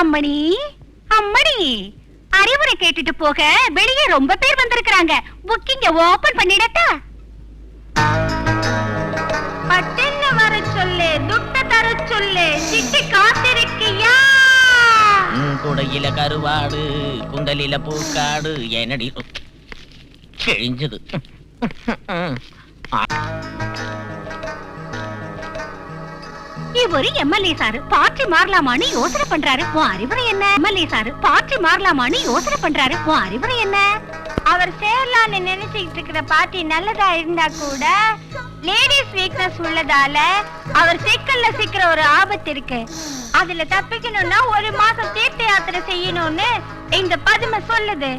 அம்மணி அம்மணி. அறிவுரை கேட்டுட்டு போக வெளியே ரொம்ப பேர் வந்திருக்கிறாங்க. புக்கிங்க ஓபன் பண்ணிடட்டா? பட்டுன்னு வர சொல்லு துட்ட தர சொல்லு சிட்டி காத்திருக்கியா? குடையில கருவாடு குண்டலில பூக்காடு என்னடி? கிழிஞ்சது இவரு எம்எல்ஏ சாரு பார்ட்டி மாறலாமான்னு யோசனை பண்றாரு. உன் அறிவுரை என்ன? எம்எல்ஏ சாரு பார்ட்டி மாறலாமான்னு யோசனை பண்றாரு. உன் அறிவுரை என்ன? அவர் சேரலான்னு நினைச்சுக்கிட்டு இருக்கிற பார்ட்டி நல்லதா இருந்தா கூட லேடிஸ் வீக்னஸ் உள்ளதால அவர் சிக்கல்ல சிக்கிற ஒரு ஆபத்து இருக்கு. அதுல தப்பிக்கணும்னா ஒரு மாசம் தீர்த்த யாத்திரை செய்யணும்னு இந்த பதுமை சொல்லுது.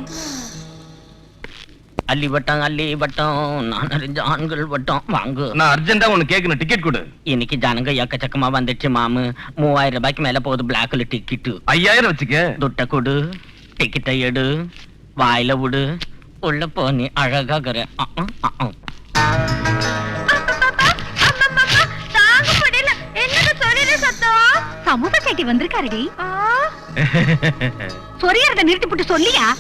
அள்ளி வட்டம் அள்ளி வட்டம். நான் அறிஞ்ச ஆண்கள் வட்டம். வாங்கு. நான் அர்ஜென்டா ஒன்னு கேட்கணும் டிக்கெட் கொடு. இன்னைக்கு ஜனங்க எக்கச்சக்கமா வந்துச்சு மாமு. மூவாயிரம் ரூபாய்க்கு மேல போகுது பிளாக்ல டிக்கெட்டு ஐயாயிரம் வச்சுக்க. துட்ட கொடு. டிக்கெட்டை எடு. வாயில விடு உள்ள போ நீ அழகாகிற. சமூக சேட்டி வந்திருக்காருடி. சொரியறத நிறுத்தி போட்டு சொல்லியா?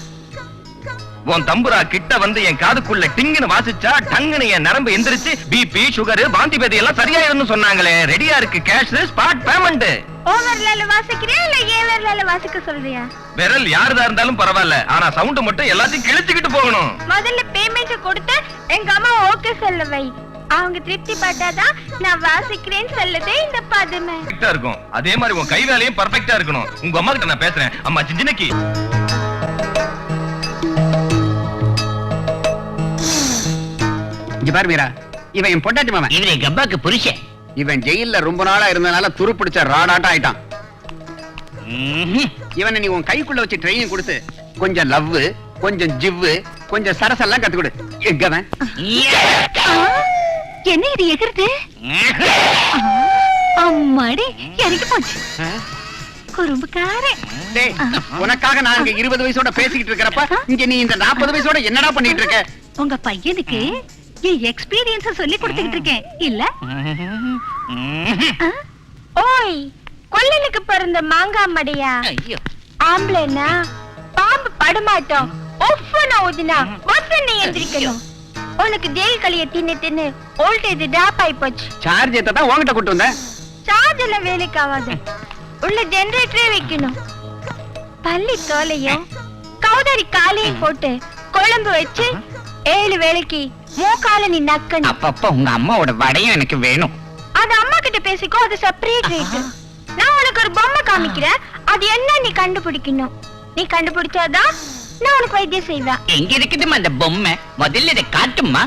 உன் தம்புரா கிட்ட வந்து என் காதுக்குள்ள டிங்குன்னு வாசிச்சா டங்குன்னு என் நரம்பு எந்திரிச்சு பிபி சுகர் வாந்தி பேதி எல்லாம் சரியாயிரும்னு சொன்னாங்களே. ரெடியா இருக்கு கேஷ் ஸ்பாட் பேமெண்ட் ஓவர்லால வாசிக்கிறியா இல்ல ஏவர்லால வாசிக்க சொல்றியா? விரல் யாருதா இருந்தாலும் பரவாயில்ல. ஆனா சவுண்ட் மட்டும் எல்லாத்தையும் கிழிச்சுக்கிட்டு போகணும். முதல்ல பேமெண்ட் கொடுத்து எங்க அம்மா ஓகே சொல்ல வை. அவங்க திருப்தி பட்டாதான் நான் வாசிக்கிறேன்னு சொல்லுதே இந்த பதுமை. இருக்கும். அதே மாதிரி உன் கை வேலையும் பர்ஃபெக்ட்டா இருக்கணும். உங்க அம்மா கிட்ட நான் பேசுறேன். அம்மா சிஞ்சினக்கி இங்க பாரு மீரா. இவன் என் பொண்டாட்டி மாமன். இவரு கப்பாக்கு புருஷன். இவன் ஜெயில்ல ரொம்ப நாளா இருந்தனால துருப்பிடிச்ச ராடாட்டம் ஆயிட்டான். இவனை நீ உன் கைக்குள்ள வச்சு ட்ரைனிங் கொடுத்து கொஞ்சம் லவ் கொஞ்சம் ஜிவ்வு கொஞ்சம் சரசெல்லாம் கத்து கொடு. எங்கவன் என்ன இது எகிருது? அம்மாடி எனக்கு போச்சு உனக்காக நான் இங்க இருபது வயசோட பேசிக்கிட்டு இருக்கிறப்ப இங்க நீ இந்த நாற்பது வயசோட என்னடா பண்ணிட்டு இருக்க? உங்க பையனுக்கு என் எக்ஸ்பீரியன்ஸ் சொல்லி கொடுத்துக்கிட்டு இருக்கேன். இல்ல? ஓய் கொல்லனுக்கு பிறந்த மாங்காய் மடையா? ஆம்பளைனா பாம்பு படமாட்டோம். ஒஃபன ஊதினா வசன எந்திரிக்கணும். உனக்கு ஜெயில் களிய தின்னு தின்னு வோல்டேஜ் டிராப் ஆயி போச்சு சார்ஜ் ஏத்த தான் உன்கிட்ட கூட்டு வந்தேன். சார்ஜ் எல்லாம் வேலைக்கு ஆகாது. உள்ள ஜெனரேட்டரே வைக்கணும். பள்ளி தோலையும் கௌதாரி காலையும் போட்டு குழம்பு வச்சு ஏழு வேளைக்கு மூக்கால நீ நக்கணும் அப்பப்ப உங்க அம்மாவோட வடையும் எனக்கு வேணும். அது அம்மா கிட்ட பேசிக்கோ அது செப்பரேட் ரேட் நான் உனக்கு ஒரு பொம்மை காமிக்கிறேன். அது என்ன நீ கண்டுபிடிக்கணும்? நீ கண்டுபிடிச்சாதான் நான் உனக்கு வைத்தியம் செய்வேன். எங்க இருக்குதுமா அந்த பொம்மை? முதல்ல இதை காட்டுமா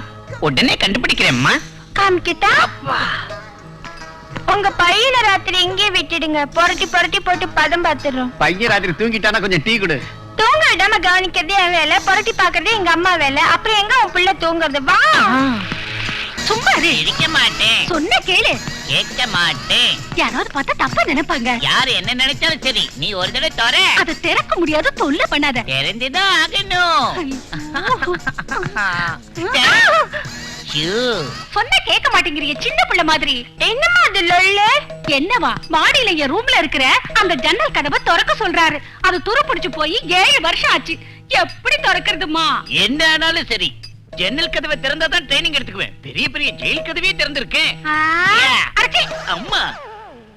உடனே கண்டுபிடிக்கிறேம்மா. காமிக்கிட்டா? உங்க பையனை ராத்திரி இங்கே விட்டுடுங்க. புரட்டி புரட்டி போட்டு பதம் பார்த்துடுறோம். பையன் ராத்திரி தூங்கிட்டானா கொஞ்சம் டீ கொடு. விடாம கவனிக்கிறதே என் வேலை புரட்டி பாக்குறதே எங்க அம்மா வேலை. அப்புறம் எங்க உன் பிள்ளை தூங்குறது? வா. சும்மா இரு. இருக்க மாட்டேன். சொன்ன கேளு. கேட்க மாட்டேன். யாராவது பார்த்தா தப்பா நினைப்பாங்க. யாரு என்ன நினைச்சாலும் சரி நீ ஒரு தடவை தோற. அதை திறக்க முடியாது தொல்லை பண்ணாத. தெரிஞ்சுதான் ஆகணும். சொன்ன கேட்க மாட்டேங்கிறீங்க சின்ன பிள்ளை மாதிரி. என்னமா அது லொல்லு? என்னவா மாடியில என் ரூம்ல இருக்கிற அந்த ஜன்னல் கதவை திறக்க சொல்றாரு. அது துருப்பிடிச்சு போய் ஏழு வருஷம் ஆச்சு. எப்படி திறக்கிறதுமா? என்ன ஆனாலும் சரி. ஜன்னல் கதவை திறந்தா தான் ட்ரைனிங் எடுத்துக்குவேன். பெரிய பெரிய ஜெயில் கதவே திறந்திருக்கேன். அம்மா.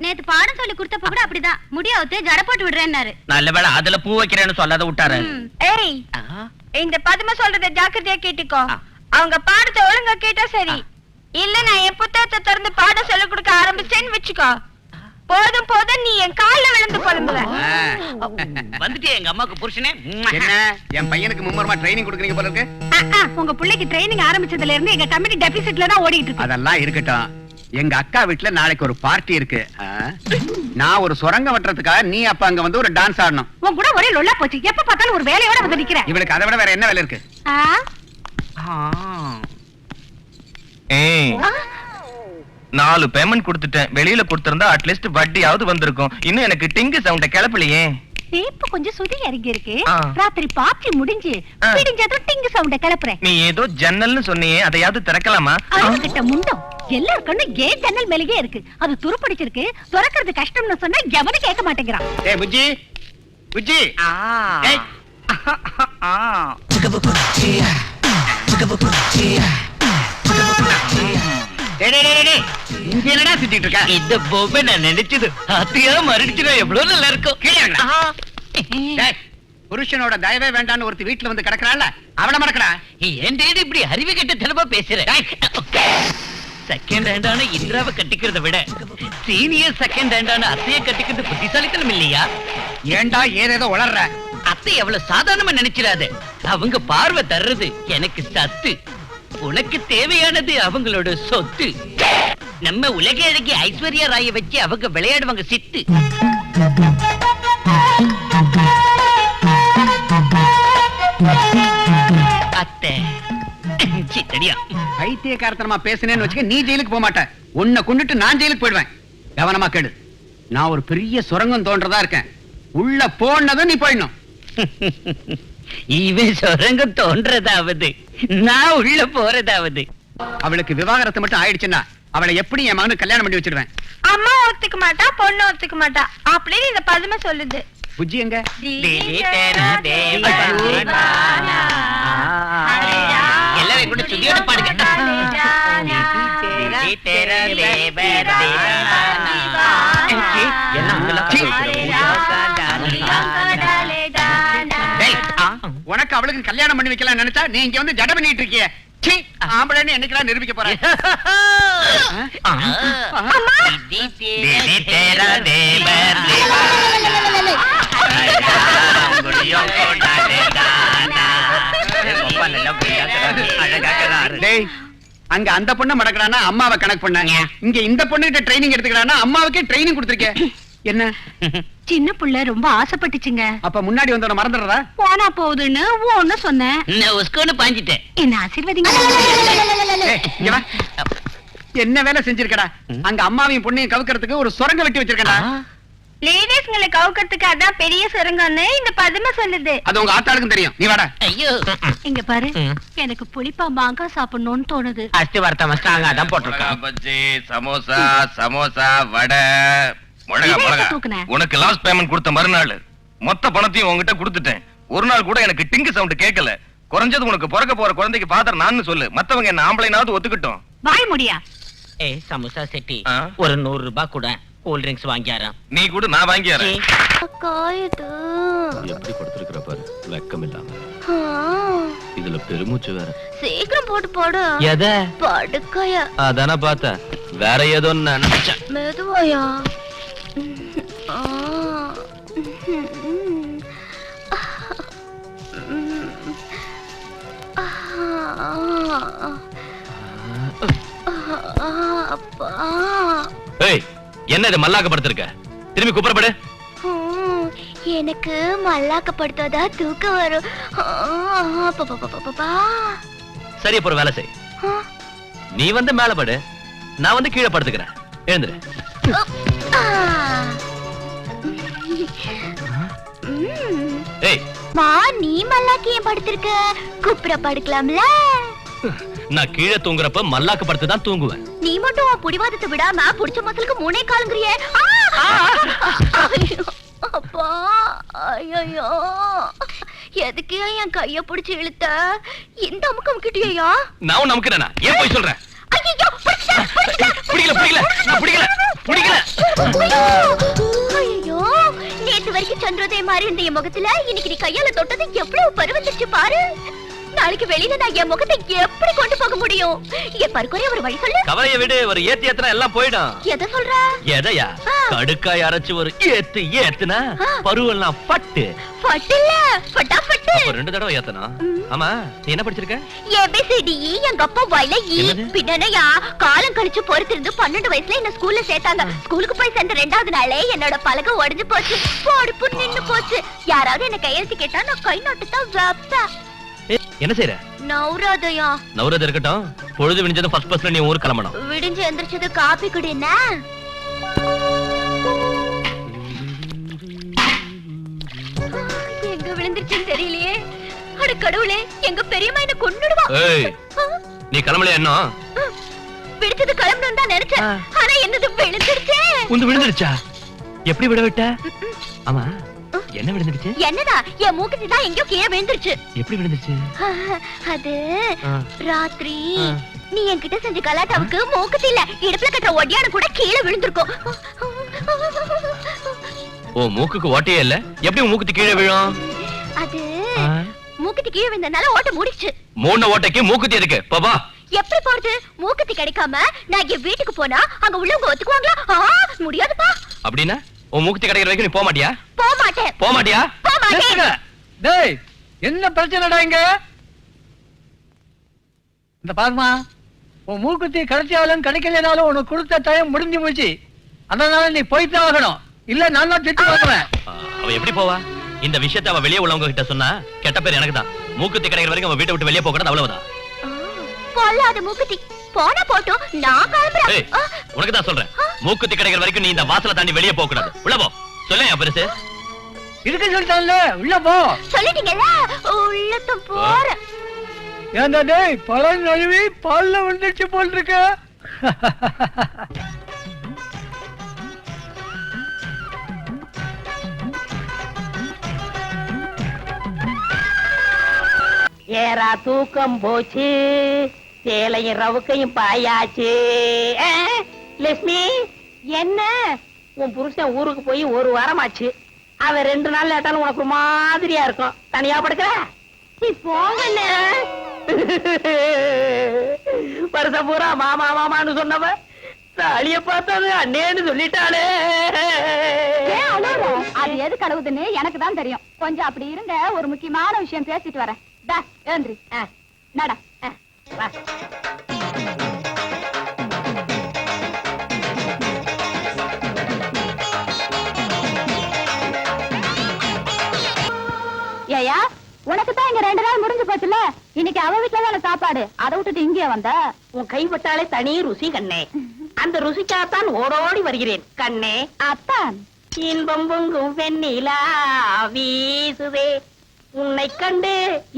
நேத்து பாடம் சொல்லி கொடுத்தப்ப கூட அப்படிதான். முடியாவது ஜட போட்டு விடுறேன்னாரு. நல்ல வேளை அதுல பூ வைக்கிறேன்னு சொல்லாத விட்டாரு. ஏய் இந்த பதுமை சொல்றத ஜாக்கிரதையா கேட்டுக்கோ. அவங்க பாடத்தை ஒழுங்கா கேட்டா சரி. இல்ல நான் என் புத்தகத்தை திறந்து பாடம் சொல்லிக் கொடுக்க ஆரம்பிச்சேன்னு வச்சுக்கோ. போதும் போதும் நீ என் கால்ல விழுந்து புலம்புவ வந்துட்டு எங்க அம்மாக்கு புருஷனே? என்ன? என் பையனுக்கு மும்மரமா ட்ரைனிங் கொடுக்குறீங்க போல இருக்கு. உங்க பிள்ளைக்கு ட்ரைனிங் ஆரம்பிச்சதுல இருந்து எங்க கம்பெனி டெபிசிட்ல தான் ஓடிட்டு இருக்கு. அதெல்லாம் இருக்கட்டும். எங்க அக்கா வீட்டுல நாளைக்கு ஒரு பார்ட்டி இருக்கு? நான் ஒரு சுரங்க வெட்டுறதுக்காக நீ அப்ப அங்க வந்து ஒரு டான்ஸ் ஆடணும். உன் கூட ஒரே லொல்லா போச்சு. எப்ப பார்த்தாலும் ஒரு வேலையோட வந்து நிக்கிற. இவளுக்கு அதை விட வேற என்ன வேலை இருக்கு? ஆ? ஏய்? நாலு பேமெண்ட் கொடுத்துட்டேன் வெளியில கொடுத்திருந்தா அட்லீஸ்ட் வட்டியாவது வந்திருக்கும் இன்னும் எனக்கு டிங்கு சவுண்ட கிளப்பலையே சேப்பு கொஞ்சம் சுதி இறங்கி இருக்கு ஆ. ராத்திரி பார்ட்டி முடிஞ்சு ஆ. பிடிஞ்சதும் டிங்கு சவுண்ட கிளப்புறேன் நீ ஏதோ ஜன்னல்னு சொன்னியே அதையாவது திறக்கலாமா கிட்ட முண்டம் எல்லார் கண்ணும் ஏ ஜன்னல் மேலேயே இருக்கு அது துருப்பிடிச்சிருக்கு திறக்கிறது கஷ்டம்னு சொன்னா எவனும் கேட்க மாட்டேங்கிறான் ஏ புஜ்ஜி புஜ்ஜி ஆ. ஏய். ஆ. இங்க என்னடா சுத்திட்டு இருக்க இந்த பொம்மை நான் நினைச்சது அத்தியா மறுடிச்சுனா எவ்வளவு நல்லா இருக்கும் கீழே புருஷனோட தயவே வேண்டான்னு ஒருத்தி வீட்டுல வந்து கிடக்குறாள்ல அவளை மறக்கடா டேடி இப்படி அறிவு கெட்ட தனமா பேசுற செகண்ட் ஹேண்டான இந்திராவை கட்டிக்கிறத விட சீனியர் செகண்ட் ஹேண்டான அத்தைய கட்டிக்கிறது புத்திசாலித்தனம் இல்லையா ஏன்டா ஏதேதோ உளர்ற? அத்தை எவ்வளவு சாதாரணமா நினைச்சிடாத. அவங்க பார்வை தர்றது எனக்கு சத்து. உனக்கு தேவையானது அவங்களோட சொத்து. நம்ம உலக அழகி ஐஸ்வர்யா ராய வச்சு அவங்க விளையாடுவாங்க சித்து அத்தை. சித்தடியா பைத்தியக்காரத்தனமா பேசுனேன்னு வச்சுக்க நீ ஜெயிலுக்கு போக மாட்ட. உன்னை கொண்டுட்டு நான் ஜெயிலுக்கு போயிடுவேன். கவனமா கேடு நான் ஒரு பெரிய சுரங்கம் தோன்றதா இருக்கேன். உள்ள போனதும் நீ போயிடணும். இவன் சுரங்கம் தோன்றதாவது. நான் உள்ள போறதாவது. அவளுக்கு விவாகரத்து மட்டும் ஆயிடுச்சுன்னா அவளை எப்படி என் மகனுக்கு கல்யாணம் பண்ணி வச்சிருவேன் அம்மா ஒத்துக்க மாட்டா பொண்ணு ஒத்துக்க மாட்டா. அப்படின்னு இந்த பதுமை சொல்லுது. புஜ்ஜி எங்க? எல்லாரும் கூட சுதியோட பாடுங்க. என்ன உனக்கு அவளுக்கு கல்யாணம் பண்ணி வைக்கலாம் நினைச்சா நீ இங்க வந்து ஜட பண்ணிட்டு இருக்கிய. ஆம்பளைன்னு என்னைக்கெல்லாம் நிரூபிக்க போறேன் டேய் அங்க அந்த பொண்ண மடக்கறானா அம்மாவை கணக்கு பண்ணாங்க? இங்க இந்த பொண்ணுகிட்ட ட்ரைனிங் எடுத்துக்கிறானா? அம்மாவுக்கே ட்ரைனிங் கொடுத்துருக்க. என்ன? சின்ன புள்ள ரொம்ப ஆசைப்பட்டுச்சுங்க. அப்ப முன்னாடி வந்தவன மறந்துடுறதா? போனா போகுதுன்னு ஒண்ணு சொன்னேன். நான் உஸ்கோன்னு பாஞ்சிட்டேன். என்ன ஆசீர்வதிங்க? ஏய், இங்க வா. என்ன வேலை செஞ்சிருக்கடா? அங்க அம்மாவையும் பொண்ணையும் கவுக்கறதுக்கு ஒரு சுரங்க வெட்டி வச்சிருக்கடா லேடிஸ்ங்களை கவுக்கிறதுக்கு அதான் பெரிய சுரங்கம்னு இந்த பதுமை சொல்லுது. அது உங்க ஆத்தாளுக்கும் தெரியும். நீ வாடா. ஐயோ. இங்க பாரு. ம். எனக்கு புளிப்பா மாங்காய் சாப்பிடணும்னு தோணுது. அஸ்தி வார்த்தை மஸ்டாங்க அதான் மிளகா பஜ்ஜி சமோசா சமோசா வடை. உனக்கு லாஸ்ட் பேமெண்ட் கொடுத்த மறுநாள் மொத்த பணத்தையும் உன்கிட்ட கொடுத்துட்டேன். ஒரு நாள் கூட எனக்கு டிங்கு சவுண்ட் கேட்கல. குறைஞ்சது உனக்கு பிறக்க போற குழந்தைக்கு ஃபாதர் நான் சொல்லு. மத்தவங்க என்ன ஆம்பளைனாவது ஒத்துக்கிட்டோம். வாய் முடியா? ஏ சமோசா செட்டி ஆ? ஒரு நூறு ரூபாய் கூட கூல் ட்ரிங்க்ஸ் வாங்கியாராம். நீ கூட நான் வாங்கியாரேன். காயுது எப்படி படுத்திருக்கிற பாரு வெக்கம் இல்லாம. இதுல பெருமூச்சு வேற. சீக்கிரம் போட்டு போடு. எத? படுக்கைய. அதானே பார்த்தேன். வேற ஏதோ நினைச்சேன். மெதுவாயா? ஏய் என்ன இது மல்லாக்க படுத்திருக்க திரும்பி குப்புறப்படு ஹம், எனக்கு மல்லாக்கப்படுத்தாதா தூக்கம் வரும். சரி அப்ப ஒரு வேலை செய். நீ வந்து மேல படு. நான் வந்து கீழே படுத்துக்கிறேன். எழுந்துரு. மா நீ மல்லாக்கி ஏன் படுத்திருக்க. குப்புற படுக்கலாம்ல நான் கீழே தூங்குறப்ப மல்லாக்க படுத்து தான் தூங்குவேன். நீ மட்டும் உன் புடிவாதத்தை விடாம புடிச்ச மசலுக்கு மூணே காலுங்கிறியே அப்பா ஐயோ எதுக்கு என் கைய புடிச்சு இழுத்த? இந்த அமுக்கம் கிட்டியா நான் அமுக்கிறேனா ஏன் போய் சொல்றேன் மாதிரி இருந்த என் முகத்துல இன்னைக்கு நீ கையால தொட்டது எவ்வளவு பருவந்துச்சு பாரு. நாளைக்கு வெளியில நான் என் முகத்தை எப்படி கொண்டு போக முடியும்? என் பருக்குறைய ஒரு வழி சொல்லு கவலையை விடு ஒரு ஏத்தி ஏத்துனா எல்லாம் போயிடும். எதை சொல்ற? எதையா. கடுக்காய் அரைச்சு ஒரு ஏத்து ஏத்துனா. பருவெல்லாம் பட்டு. பட்டில்ல? பட்டாபட்டு அப்ப ரெண்டு தடவை ஏத்தணும் ம். ஆமா நீ என்ன படிச்சிருக்க? ஏபிசிடி எங்க அப்பா வாயில ஈ என்னது? பின்னனையா காலம் கழிச்சு பொறுத்திருந்து பன்னெண்டு வயசுல என்ன ஸ்கூல்ல சேர்த்தாங்க. ஸ்கூலுக்கு போய் சேர்ந்த ரெண்டாவது நாளே என்னோட பலகை உடைஞ்சு போச்சு. பொடுப்பு நின்னு போச்சு. யாராவது என்ன கையெழுத்து கேட்டா நான் கை நாட்டு தான் வைப்பேன். ஏய், என்ன செய்யற நௌராதயா நவரது இருக்கட்டும். பொழுது விடிஞ்சதும் ஃபர்ஸ்ட் பஸ்ல நீ ஊர் கிளம்பணும். விடிஞ்சு எந்திரிச்சது காப்பி குடினா விழுந்துருச்சுன்னு தெரியலையே. அட கடவுளே எங்க பெரியம்மா என்ன கொன்னுடுவா. ஏய் நீ கிளம்பலையா என்ன? கிளம்பணும் தான் நினைச்சேன். ஆனா என்னது விழுந்துருச்சே. உந்து விழுந்துருச்சா? எப்படி விட விட்ட? ஆமா என்ன விழுந்துடுச்சு என்னடா என் மூக்குத்தி தான் எங்கேயோ கீழே விழுந்துருச்சு. எப்படி விழுந்துச்சு அது. ராத்திரி. நீ என்கிட்ட செஞ்ச கலாட்டாவுக்கு மூக்குத்தி இல்ல இடுப்புல கட்டுற ஒடியான கூட கீழே விழுந்திருக்கும். ஓ மூக்குக்கு ஓட்டையே இல்ல? எப்படி மூக்குத்தி கீழே விழும்? அது. மூக்குத்தி கீழே விழுந்தனால ஓட்ட மூடிச்சு மூணு ஓட்டைக்கு மூக்குத்தி எதுக்கு? பாபா எப்படி போறது? மூக்குத்தி கிடைக்காம நான் என் வீட்டுக்கு போனா அங்க உள்ளவங்க ஒத்துக்குவாங்களா? ஆ, முடியாதுப்பா. அப்படின்னா உன் மூக்குத்தி கிடைக்கிற வரைக்கும் நீ போக மாட்டியா? போக மாட்டேன். போக மாட்டியா? போக மாட்டேன். டேய் என்ன பிரச்சனைடா இங்க? இந்த பாருமா உன் மூக்குத்தி கிடைச்சாலும் கிடைக்கலனாலும் உனக்கு கொடுத்த டைம் முடிஞ்சு போச்சு. அதனால நீ போய்தான் ஆகணும். இல்ல நான் தான் திட்டு வாங்குவேன் அவ எப்படி போவா? இந்த விஷயத்தை அவ வெளியே உள்ளவங்க கிட்ட சொன்னா கெட்ட பேர் எனக்கு தான் மூக்குத்தி கிடைக்கிற வரைக்கும் அவன் வீட்டை விட்டு வெளியே போக கூடாது அவ்வளவுதான் பொல்லாத மூக்குத்தி. போனா போட்டும் நான் ஏய் கிளம்புறேன் உனக்கு தான் சொல்றேன். மூக்குத்தி கிடைக்கிற வரைக்கும் நீ இந்த வாசலை தாண்டி வெளியே போக கூடாது உள்ள போ. சொல்லேன் என் பெருசு. இருக்க சொல்லிட்டான்ல உள்ள போ. சொல்லிட்டீங்கல்ல? உள்ளத்தும் போறேன். ஏண்டா டேய் பழம் நழுவி பால்ல விழுந்துச்சு போல் இருக்க. ஏறா தூக்கம் போச்சு. சேலையும் ரவுக்கையும் பாயாச்சு. லட்சுமி என்ன? உன் புருஷன் ஊருக்கு போய் ஒரு வாரமாச்சு. அவன் ரெண்டு நாள் லேட்டாலும் உனக்கு ஒரு மாதிரியா இருக்கும். தனியா படுக்கிற? நீ போங்கண்ணே வருஷம் பூரா மாமா மாமான்னு சொன்னவ தாலிய பார்த்தது அண்ணேன்னு சொல்லிட்டாளே. அது எது கழுவுதுன்னு எனக்கு தான் தெரியும். கொஞ்சம் அப்படி இருங்க ஒரு முக்கியமான விஷயம் பேசிட்டு வரேன். வா. ஏயா உனக்கு தான் இங்க ரெண்டு நாள் முடிஞ்சு போச்சுல இன்னைக்கு அவ வீட்டுல தானே சாப்பாடு? அதை விட்டுட்டு இங்கே வந்த? உன் கைப்பட்டாலே தனி ருசி கண்ணே. அந்த ருசிக்காகத்தான் ஓடோடி வருகிறேன் கண்ணே. அத்தான். இன்பம் பொங்கும் வெண்ணிலா வீசுதே. உன்னை கண்டு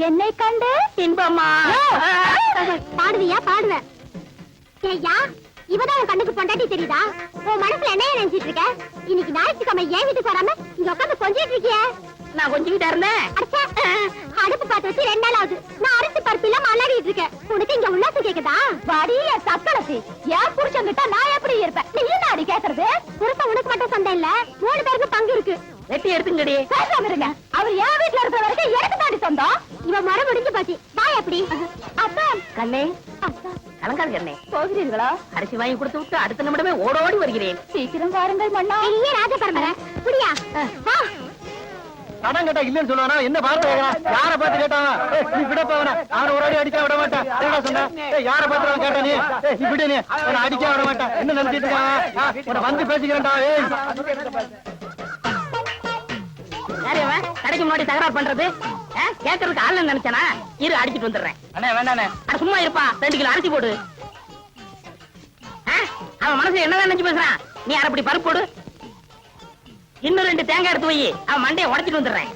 என்னை கண்டு இன்பமா? பாடுவியா பாடுவேன் ஏய்யா இவதான் உன் கண்ணுக்கு பொண்டாட்டி தெரியுதா? உன் மனசுல என்ன நினைச்சிட்டு இருக்க? இன்னைக்கு ஞாயிற்றுக்கிழமை ஏன் வீட்டுக்கு வராம இங்க உட்காந்து கொஞ்சிட்டு இருக்கிய? நான் கொஞ்சிக்கிட்டா இருந்தேன். அடுப்பு பார்த்து வச்சு ரெண்டு நாள் ஆகுது. நான் அரிசி பருப்பு இல்லாம அலறிட்டு இருக்கேன். உனக்கு இங்க உல்லாசம் கேக்குதா? வடிய சக்கலசி ஏன் புருஷன் கிட்ட நான் எப்படி இருப்பேன்? நீ என்ன அடி கேக்குறது? புருஷன் உனக்கு மட்டும் சொந்தம் இல்ல. மூணு பேருக்கு பங்கு இருக்கு. வெட்டி எடுத்துங்கடி. பேசாம இருங்க. அவர் என் வீட்டுல இருக்கிற வரைக்கும் எனக்கு தாண்டி சொந்தம். இவன் மரம் முடிஞ்சு போச்சு. வா எப்படி அப்பா. கண்ணே. கலங்காது கண்ணே. போகிறீர்களா? அரிசி வாங்கி கொடுத்து விட்டு அடுத்த நிமிடமே ஓடோடி வருகிறேன். சீக்கிரம் வாருங்கள் மன்னா. பெரிய ராஜ பரம்பரை வா. கடன் கேட்டா இல்லன்னு சொல்லுவானா? என்ன பார்த்து யார பார்த்து கேட்டான் ஏய், நீ விட போவனா அவன ஒரு அடி அடிக்க விட மாட்டேன். என்னடா சொன்ன? யார பார்த்து அவன் கேட்டா நீ? ஏய், நீ அவன அடிக்க விட மாட்டேன். என்ன நினைச்சிட்டு இருக்கான்? வந்து பேசிக்கிறேன்டா ஏய். யாரு அவன் கடைக்கு முன்னாடி தகராறு பண்றது? கேட்கறதுக்கு ஆள் நினைச்சானா? இரு அடிச்சிட்டு வந்துடுறேன். அண்ணே வேண்டாண்ணே சும்மா இருப்பா. ரெண்டு கிலோ அரிசி போடு. அவன் மனசு என்னதான் நினைச்சு பேசுறான்? நீ அரைப்படி பருப்பு போடு. இன்னும் ரெண்டு தேங்காய் எடுத்து வை. அவன் மண்டையை உடைச்சிட்டு வந்துடுறேன்.